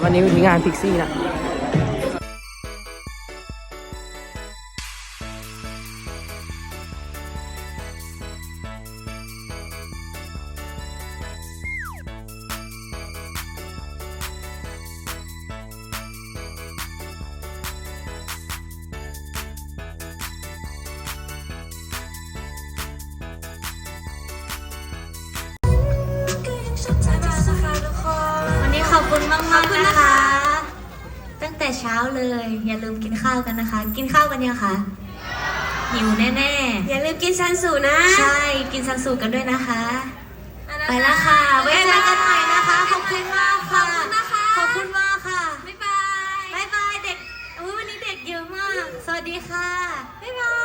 วันนี้มีงานพิกซี่นะ คุณมากมากๆนะคะ ตั้งแต่เช้าเลย อย่าลืมกินข้าวกันนะคะ กินข้าวกันยังคะหิวแน่อย่าลืมกินซันสูนะๆใช่ กินซันสูกันด้วยนะคะ ไปแล้วค่ะ ไว้เจอกันใหม่นะคะ ขอบคุณมากค่ะ ขอบคุณนะคะขอบคุณมากค่ะ บ๊ายบาย บ๊ายบายเด็กอุ๊ยวันนี้เด็กเยอะมาก สวัสดีค่ะ บ๊ายบายบ๊ายบาย